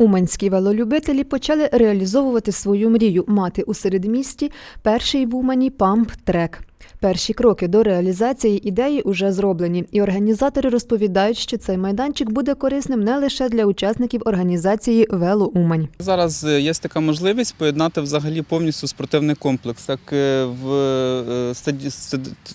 Уманські велолюбителі почали реалізовувати свою мрію мати у середмісті перший в Умані памп-трек. Перші кроки до реалізації ідеї уже зроблені, і організатори розповідають, що цей майданчик буде корисним не лише для учасників організації Велоумань. Зараз е, є така можливість поєднати взагалі повністю спортивний комплекс, як е, в е, стаді...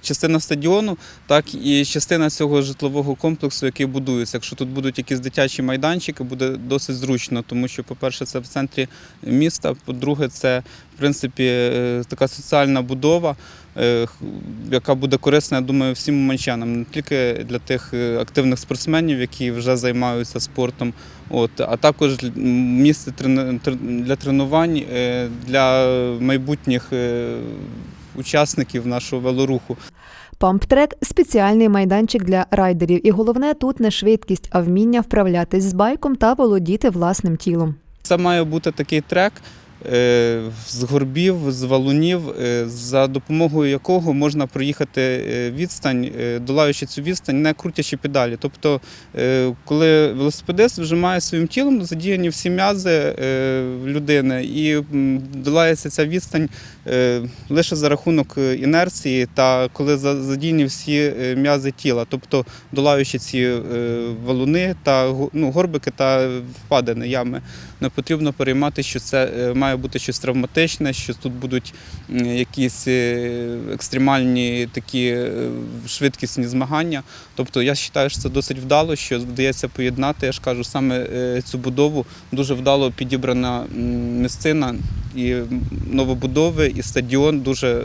частина стадіону, так і частина цього житлового комплексу, який будується. Якщо тут будуть якісь дитячі майданчики, буде досить зручно, тому що, по-перше, це в центрі міста. По-друге, це в принципі така соціальна будова. Е, Яка буде корисна, я думаю, всім уманчанам, не тільки для тих е, активних спортсменів, які вже займаються спортом, От, а також місце для тренувань е, для майбутніх учасників нашого велоруху. Памп-трек спеціальний майданчик для райдерів, і головне тут не швидкість, а вміння вправлятись з байком та володіти власним тілом. Це має бути такий трек з горбів, з валунів, е, за допомогою якого можна проїхати е, відстань, е, долаючи цю відстань, не крутячи педалі. Тобто, е, коли велосипедист вжимає своїм тілом, задіяні всі м'язи е, людини, і долається ця відстань е, лише за рахунок е, інерції та коли задіяні всі е, м'язи тіла, тобто долаючи ці е, валуни та ну, горбики та впадини, ями. Не потрібно переймати, що це е, має бути щось травматичне, що тут будуть якісь е, екстремальні такі е, швидкісні змагання. Тобто я вважаю, що це досить вдало, що вдається поєднати. Я ж кажу, саме е, цю будову дуже вдало підібрана місцина і новобудови, і стадіон дуже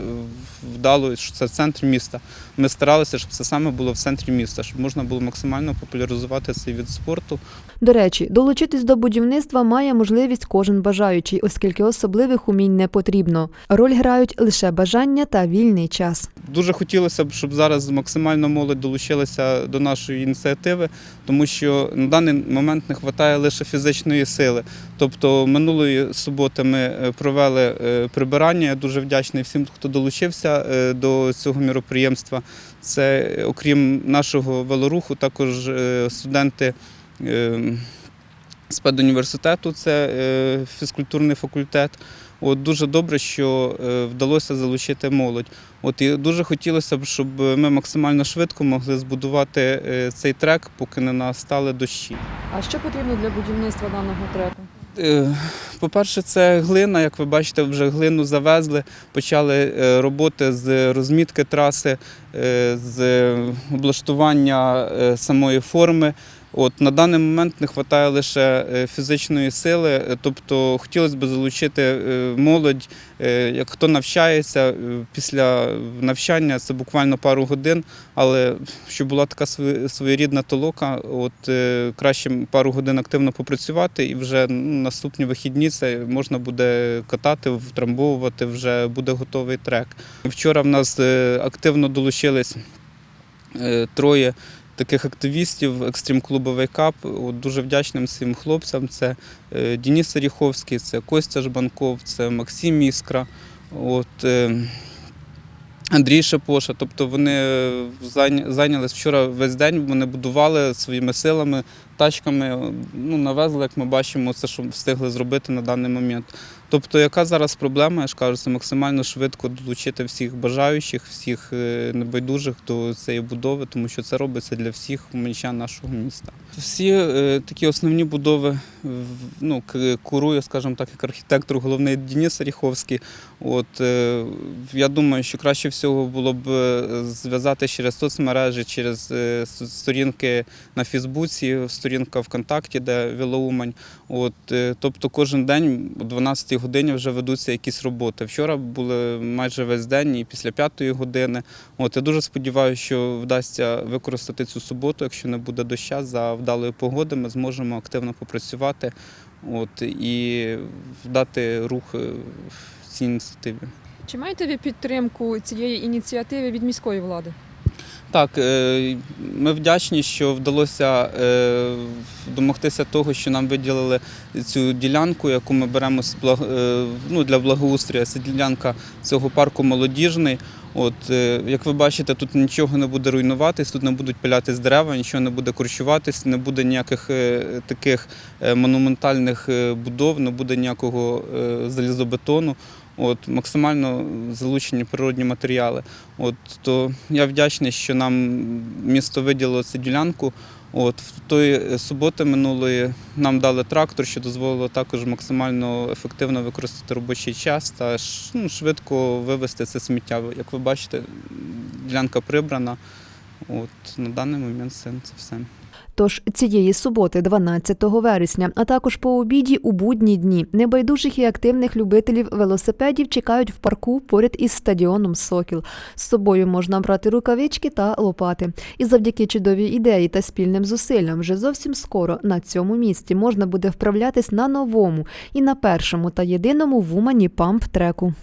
вдало, що це в центрі міста. Ми старалися, щоб це саме було в центрі міста, щоб можна було максимально популяризувати цей від спорту. До речі, долучитись до будівництва має можливість кожен бажаючий, оскільки особливих умінь не потрібно. Роль грають лише бажання та вільний час. Дуже хотілося б, щоб зараз максимально молодь долучилася до нашої ініціативи, тому що на даний момент не вистачає лише фізичної сили. Тобто минулої суботи ми е, провели е, прибирання. Я дуже вдячний всім, хто долучився е, до цього міроприємства. Це е, окрім нашого велоруху, також е, студенти. е, з педуніверситету, це е, фізкультурний факультет. От дуже добре, що е, вдалося залучити молодь. От і дуже хотілося б, щоб ми максимально швидко могли збудувати е, цей трек, поки не настали дощі. А що потрібно для будівництва даного треку? Е, По-перше, це глина. Як ви бачите, вже глину завезли, почали е, роботи з розмітки траси, е, з облаштування самої форми. От на даний момент не вистачає лише е, фізичної сили, е, тобто хотілося б залучити е, молодь, як хто навчається після навчання, це буквально пару годин, але щоб була така своєрідна толока, от краще пару годин активно попрацювати, і вже наступні вихідні це можна буде катати, втрамбовувати, вже буде готовий трек. Вчора в нас активно долучились троє таких активістів екстрім-клубу Вейкап. Дуже вдячним цим хлопцям. Це е, Денис Оріховський, це Костя Жбанков, це Максим Іскра. От, е, Андрій Шапоша, тобто вони зайня- зайнялись вчора весь день, вони будували своїми силами, тачками, ну, навезли, як ми бачимо, це, що встигли зробити на даний момент. Тобто, яка зараз проблема, я ж кажу, це максимально швидко долучити всіх бажаючих, всіх е, небайдужих до цієї будови, тому що це робиться для всіх умільчан нашого міста. Всі е, такі основні будови ну, курує, скажімо так, як архітектор головний Денис Оріховський. От, е, я думаю, що краще всього було б е, зв'язати через соцмережі, через е, сторінки на Фейсбуці, сторінка ВКонтакті, де Вілоумань. От, е, тобто кожен день о 12 годині вже ведуться якісь роботи. Вчора були майже весь день і після 5 години. От, я дуже сподіваюся, що вдасться використати цю суботу, якщо не буде доща, за вдалої погоди ми зможемо активно попрацювати от, і дати рух е, цій ініціативі. Чи маєте ви підтримку цієї ініціативи від міської влади? Так, е, ми вдячні, що вдалося е, домогтися того, що нам виділили цю ділянку, яку ми беремо е, ну, для благоустрою. Це ділянка цього парку молодіжний. От, як ви бачите, тут нічого не буде руйнуватись, тут не будуть пилятись дерева, нічого не буде корчуватись, не буде ніяких таких монументальних будов, не буде ніякого залізобетону. От, максимально залучені природні матеріали. От, то я вдячний, що нам місто виділило цю ділянку. От, в тої суботи минулої нам дали трактор, що дозволило також максимально ефективно використати робочий час та ну, швидко вивезти це сміття. Як ви бачите, ділянка прибрана. От, на даний момент це, це все. Тож цієї суботи, 12 вересня, а також по обіді у будні дні, небайдужих і активних любителів велосипедів чекають в парку поряд із стадіоном Сокіл. З собою можна брати рукавички та лопати. І завдяки чудовій ідеї та спільним зусиллям вже зовсім скоро на цьому місці можна буде вправлятись на новому і на першому та єдиному в Умані памп треку.